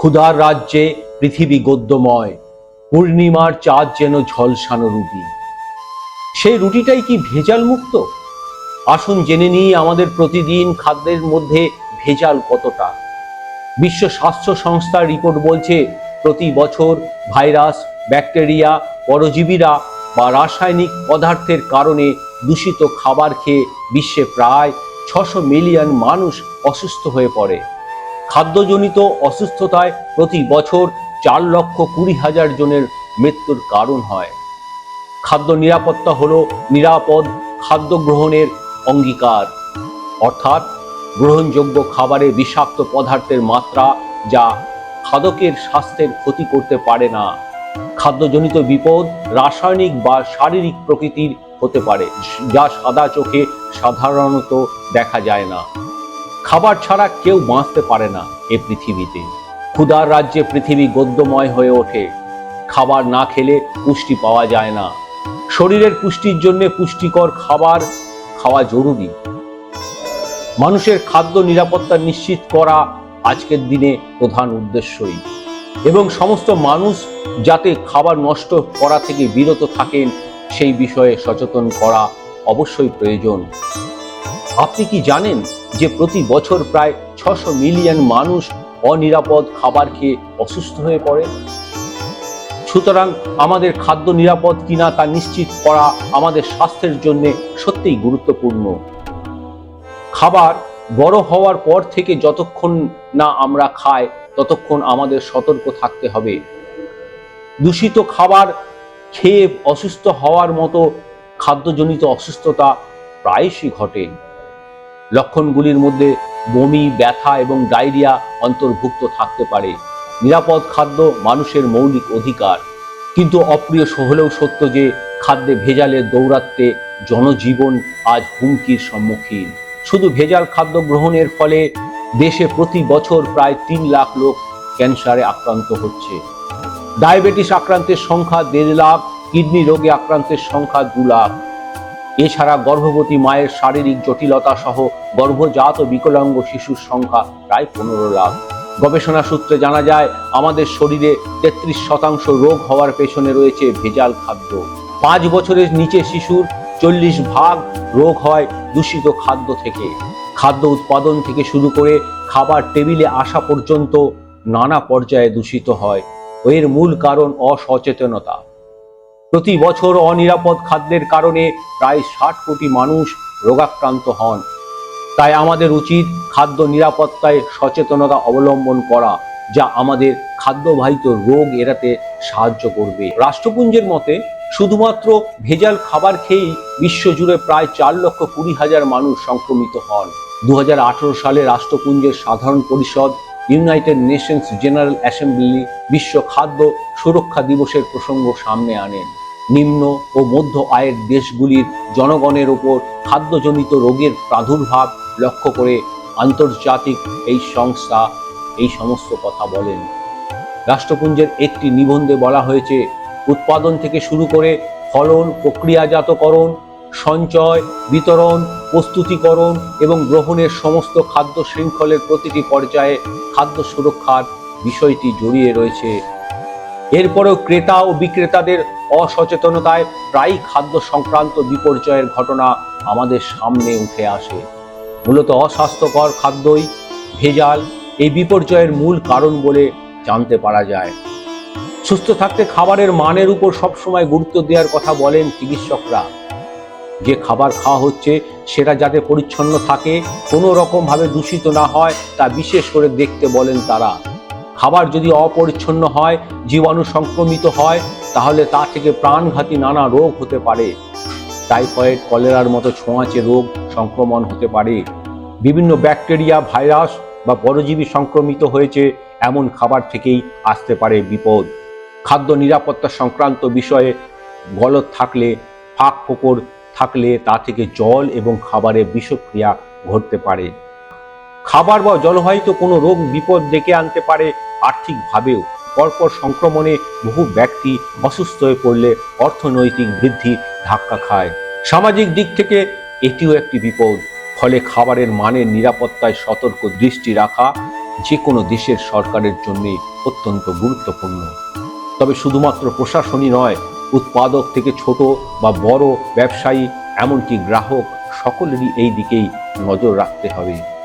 ক্ষুধার রাজ্যে পৃথিবী গদ্যময়। পূর্ণিমার চাঁদ যেন ঝলসানো রুটি সেই রুটিটাই কি ভেজাল মুক্ত? আসুন জেনে নিই আমাদের প্রতিদিন খাদ্যের মধ্যে ভেজাল কতটা। বিশ্ব স্বাস্থ্য সংস্থার রিপোর্ট বলছে, প্রতি বছর ভাইরাস, ব্যাকটেরিয়া, পরজীবীরা বা রাসায়নিক পদার্থের কারণে দূষিত খাবার খেয়ে বিশ্বে প্রায় ছশো মিলিয়ন মানুষ অসুস্থ হয়ে পড়ে। খাদ্যজনিত অসুস্থতায় প্রতি বছর চার লক্ষ কুড়ি হাজার জনের মৃত্যুর কারণ হয়। খাদ্য নিরাপত্তা হলো নিরাপদ খাদ্য গ্রহণের অঙ্গীকার। অর্থাৎ গ্রহণযোগ্য খাবারে বিষাক্ত পদার্থের মাত্রা যা খাদকের স্বাস্থ্যের ক্ষতি করতে পারে না। খাদ্যজনিত বিপদ রাসায়নিক বা শারীরিক প্রকৃতির হতে পারে, যা সাদা চোখে সাধারণত দেখা যায় না। খাবার ছাড়া কেউ বাঁচতে পারে না এ পৃথিবীতে। ক্ষুধার রাজ্যে পৃথিবী গদ্যময় হয়ে ওঠে। খাবার না খেলে পুষ্টি পাওয়া যায় না। শরীরের পুষ্টির জন্য পুষ্টিকর খাবার খাওয়া জরুরি। মানুষের খাদ্য নিরাপত্তা নিশ্চিত করা আজকের দিনে প্রধান উদ্দেশ্যই। এবং সমস্ত মানুষ যাতে খাবার নষ্ট করা থেকে বিরত থাকেন, সেই বিষয়ে সচেতন করা অবশ্যই প্রয়োজন। আপনি কি জানেন যে প্রতি বছর প্রায় ছশো মিলিয়ন মানুষ অনিরাপদ খাবার খেয়ে অসুস্থ হয়ে পড়ে। সুতরাং আমাদের খাদ্য নিরাপদ কিনা তা নিশ্চিত করা আমাদের স্বাস্থ্যের জন্য সত্যিই গুরুত্বপূর্ণ। খাবার বড় হওয়ার পর থেকে যতক্ষণ না আমরা খাই, ততক্ষণ আমাদের সতর্ক থাকতে হবে। দূষিত খাবার খেয়ে অসুস্থ হওয়ার মতো খাদ্যজনিত অসুস্থতা প্রায়শই ঘটে। লক্ষণগুলির মধ্যে বমি, ব্যথা এবং ডায়রিয়া অন্তর্ভুক্ত থাকতে পারে। নিরাপদ খাদ্য মানুষের মৌলিক অধিকার। কিন্তু অপ্রিয় হলেও সত্য যে, খাদ্যে ভেজালের দৌরাত্মে জনজীবন আজ হুমকির সম্মুখীন। শুধু ভেজাল খাদ্য গ্রহণের ফলে দেশে প্রতি বছর প্রায় তিন লাখ লোক ক্যান্সারে আক্রান্ত হচ্ছে। ডায়াবেটিস আক্রান্তের সংখ্যা দেড় লাখ, কিডনি রোগে আক্রান্তের সংখ্যা দু লাখ। এছাড়া গর্ভবতী মায়ের শারীরিক জটিলতা সহ গর্ভজাত বিকলাঙ্গ শিশুর সংখ্যা প্রায় পনেরো লাখ। গবেষণা সূত্রে জানা যায়, আমাদের শরীরে তেত্রিশ শতাংশ রোগ হওয়ার পেছনে রয়েছে ভেজাল খাদ্য। পাঁচ বছরের নিচে শিশুর চল্লিশ ভাগ রোগ হয় দূষিত খাদ্য থেকে। খাদ্য উৎপাদন থেকে শুরু করে খাবার টেবিলে আসা পর্যন্ত নানা পর্যায়ে দূষিত হয়। এর মূল কারণ অসচেতনতা। প্রতি বছর অনিরাপদ খাদ্যের কারণে প্রায় ষাট কোটি মানুষ রোগাক্রান্ত হন। তাই আমাদের উচিত খাদ্য নিরাপত্তায় সচেতনতা অবলম্বন করা, যা আমাদের খাদ্যবাহিত রোগ এড়াতে সাহায্য করবে। রাষ্ট্রপুঞ্জের মতে, শুধুমাত্র ভেজাল খাবার খেয়েই বিশ্বজুড়ে প্রায় চার লক্ষ কুড়ি হাজার মানুষ সংক্রমিত হন। দু হাজার আঠেরো সালে রাষ্ট্রপুঞ্জের সাধারণ পরিষদ, ইউনাইটেড নেশনস জেনারেল অ্যাসেম্বলি, বিশ্ব খাদ্য সুরক্ষা দিবসের প্রসঙ্গ সামনে আনেন। নিম্ন ও মধ্য আয়ের দেশগুলির জনগণের ওপর খাদ্যজনিত রোগের প্রাদুর্ভাব লক্ষ্য করে আন্তর্জাতিক এই সংস্থা এই সমস্ত কথা বলেন। রাষ্ট্রপুঞ্জের একটি নিবন্ধে বলা হয়েছে, উৎপাদন থেকে শুরু করে ফলন, প্রক্রিয়াজাতকরণ, সঞ্চয়, বিতরণ, প্রস্তুতিকরণ এবং গ্রহণের সমস্ত খাদ্য শৃঙ্খলের প্রতিটি পর্যায়ে খাদ্য সুরক্ষার বিষয়টি জড়িয়ে রয়েছে। এরপরেও ক্রেতা ও বিক্রেতাদের অসচেতনতায় প্রায়ই খাদ্য সংক্রান্ত বিপর্যয়ের ঘটনা আমাদের সামনে উঠে আসে। মূলত অস্বাস্থ্যকর খাদ্যই ভেজাল, এই বিপর্যয়ের মূল কারণ বলে জানতে পারা যায়। সুস্থ থাকতে খাবারের মানের উপর সবসময় গুরুত্ব দেওয়ার কথা বলেন চিকিৎসকরা। যে খাবার খাওয়া হচ্ছে, সেটা যাতে পরিচ্ছন্ন থাকে কোনো রকমভাবে দূষিত না হয়, তা বিশেষ করে দেখতে বলেন তারা। খাবার যদি অপরিচ্ছন্ন হয়, জীবাণু সংক্রমিত হয়, তাহলে তা থেকে প্রাণঘাতী নানা রোগ হতে পারে। টাইফয়েড, কলেরার মতো ছোঁয়াচে রোগ সংক্রমণ হতে পারে। বিভিন্ন ব্যাকটেরিয়া, ভাইরাস বা পরজীবী সংক্রমিত হয়েছে, এমন খাবার থেকেই আসতে পারে বিপদ। খাদ্য নিরাপত্তা সংক্রান্ত বিষয়ে গলত থাকলে, ফাঁক ফোকর থাকলে তা থেকে জল এবং খাবারের বিষক্রিয়া ঘটতে পারে। খাবার বা জলবাহিত কোনো রোগ বিপদ ডেকে আনতে পারে আর্থিকভাবেও পরপর সংক্রমণে বহু ব্যক্তি অসুস্থ হয়ে পড়লে অর্থনৈতিক বৃদ্ধি ধাক্কা খায়। সামাজিক দিক থেকে এটিও একটি বিপদ। ফলে খাবারের মানের নিরাপত্তায় সতর্ক দৃষ্টি রাখা যে কোনো দেশের সরকারের জন্য অত্যন্ত গুরুত্বপূর্ণ। তবে শুধুমাত্র প্রশাসনই নয়, উৎপাদক থেকে ছোট বা বড় ব্যবসায়ী, এমনকি গ্রাহক সকলেরই এই দিকেই নজর রাখতে হবে।